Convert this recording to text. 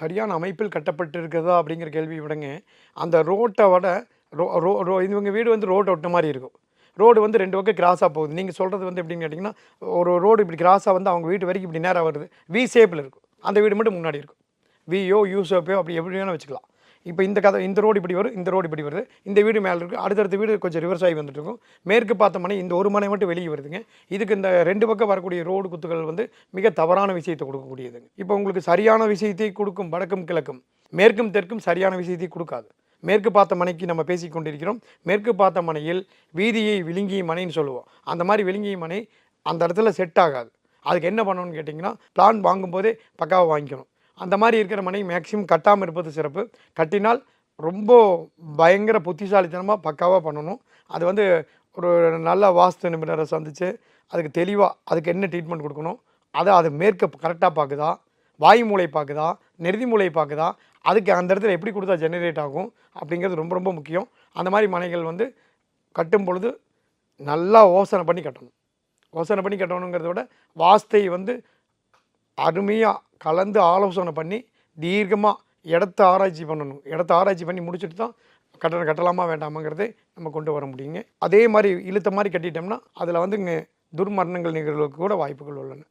சரியான அமைப்பில் கட்டப்பட்டிருக்கிறதா அப்படிங்கிற கேள்வி விடங்க. அந்த ரோட்டை விட ரோ ரோ ரோ இவங்க வீடு வந்து ரோட்டை ஒட்ட மாதிரி இருக்கும். ரோடு வந்து ரெண்டு பக்கம் கிராஸாக போகுது. நீங்கள் சொல்கிறது வந்து எப்படின்னு கேட்டிங்கன்னா ஒரு ரோடு இப்படி கிராஸாக வந்து அவங்க வீட்டு வரைக்கும் இப்படி நேராக வருது. வி ஷேப்பில் இருக்கும். அந்த வீடு மட்டும் முன்னாடி இருக்கும். வியோ யூ அப்படி எப்படி வேணால் வச்சுக்கலாம். இப்போ இந்த கதை இந்த ரோடு இப்படி வரும் இந்த ரோடு இப்படி வருது. இந்த வீடு மேலே இருக்குது அடுத்தடுத்த வீடு கொஞ்சம் ரிவர்ஸ் ஆகி வந்துட்டு இருக்கும். மேற்கு பார்த்த மனை இந்த ஒரு மனை மட்டும் வெளியே வருதுங்க. இதுக்கு இந்த ரெண்டு பக்கம் வரக்கூடிய ரோடு குத்துகள் வந்து மிக தவறான விஷயத்தை கொடுக்கக்கூடியதுங்க. இப்போ உங்களுக்கு சரியான விஷயத்தை கொடுக்கும் வடக்கும் கிழக்கும். மேற்கும் தெற்கும் சரியான விஷயத்தை கொடுக்காது. மேற்கு பார்த்த மனைக்கு நம்ம பேசி கொண்டிருக்கிறோம். மேற்கு பார்த்த மனையில் வீதியை விழுங்கிய மனைன்னு சொல்லுவோம். அந்த மாதிரி விழுங்கிய மனை அந்த இடத்துல செட் ஆகாது. அதுக்கு என்ன பண்ணணும்னு கேட்டிங்கன்னா பிளான் வாங்கும்போதே பக்காவாக வாங்கிக்கணும். அந்த மாதிரி இருக்கிற மனைவி மேக்ஸிமம் கட்டாமல் இருப்பது சிறப்பு. கட்டினால் ரொம்ப பயங்கர புத்திசாலித்தனமாக பக்காவாக பண்ணணும். அது வந்து ஒரு நல்ல வாஸ்து நிபுணரை சந்தித்து அதுக்கு தெளிவாக அதுக்கு என்ன ட்ரீட்மெண்ட் கொடுக்கணும் அதை அது மேற்க கரெக்டாக பார்க்குதா? வாயு மூளை பார்க்குதா? நெருதி மூளை பார்க்குதா? அதுக்கு அந்த இடத்துல எப்படி கொடுத்தா ஜெனரேட் ஆகும்? அப்படிங்கிறது ரொம்ப ரொம்ப முக்கியம். அந்த மாதிரி மனைகள் வந்து கட்டும் பொழுது நல்லா யோசனை பண்ணி கட்டணும். யோசனை பண்ணி கட்டணுங்கிறத விட வாஸ்தை வந்து அருமையாக கலந்து ஆலோசனை பண்ணி தீர்க்கமாக இடத்த ஆராய்ச்சி பண்ணணும். இடத்த ஆராய்ச்சி பண்ணி முடிச்சுட்டு தான் கட்டணம் கட்டலாமா வேண்டாமாங்கிறதே நம்ம கொண்டு வர முடியுங்க. அதே மாதிரி இழுத்த மாதிரி கட்டிட்டோம்னா அதில் வந்து இங்கே துர்மரணங்கள் நிகழ்வுக்கு கூட வாய்ப்புகள் உள்ளன.